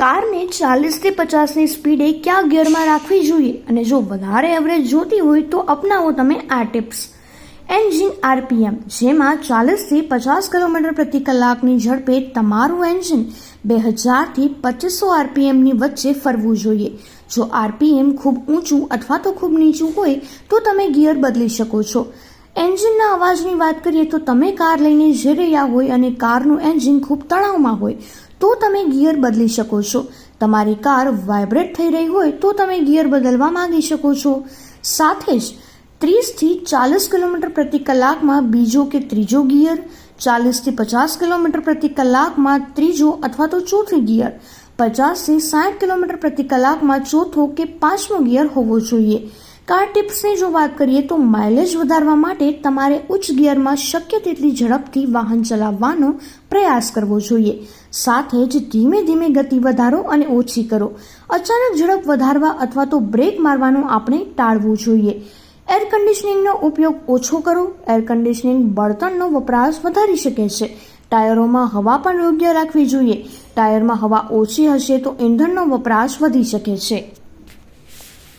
કારને ચાલીસથી પચાસની સ્પીડે ક્યાં ગિયરમાં રાખવી જોઈએ? અને જો વધારે એવરેજ જોતી હોય તો અપનાવો તમે આ ટિપ્સ. એન્જિન આરપીએમ જેમાં ચાલીસથી પચાસ કિલોમીટર પ્રતિ કલાકની ઝડપે તમારું એન્જિન બે હજારથી પચીસો આરપીએમની વચ્ચે ફરવું જોઈએ. જો આરપીએમ ખૂબ ઊંચું અથવા તો ખૂબ નીચું હોય, તો તમે ગિયર બદલી શકો છો. એન્જિનના અવાજની વાત કરીએ તો તમે કાર લઈને જઈ રહ્યા હોય અને કારનું એન્જિન ખૂબ તણાવમાં હોય, તો તમે ગિયર બદલી શકો છો. તમારી કાર વાઇબ્રેટ થઈ રહી હોય, તો તમે ગિયર બદલવા માંગી શકો છો. સાથે જ ત્રીસથી ચાલીસ કિલોમીટર પ્રતિ કલાકમાં બીજો કે ત્રીજો ગિયર, ચાલીસથી પચાસ કિલોમીટર પ્રતિ કલાકમાં ત્રીજો અથવા તો ચોથો ગિયર, પચાસથી સાઠ કિલોમીટર પ્રતિ કલાકમાં ચોથો કે પાંચમો ગિયર હોવો જોઈએ. કાર ટિપ્સની જો વાત કરીએ તો માઇલેજ વધારવા માટે તમારે ઉચ્ચ ગિયરમાં શક્ય તેટલી ઝડપથી વાહન ચલાવવાનો પ્રયાસ કરવો જોઈએ. સાથે જ ધીમે ધીમે ગતિ વધારો અને ઓછી કરો. અચાનક ઝડપ વધારવા અથવા તો બ્રેક મારવાનું આપણે ટાળવું જોઈએ. એર કન્ડિશનિંગનો ઉપયોગ ઓછો કરો. એર કન્ડિશનિંગ બળતણનો વપરાશ વધારી શકે છે. ટાયરોમાં હવા પણ યોગ્ય રાખવી જોઈએ. ટાયરમાં હવા ઓછી હશે તો ઇંધણનો વપરાશ વધી શકે છે.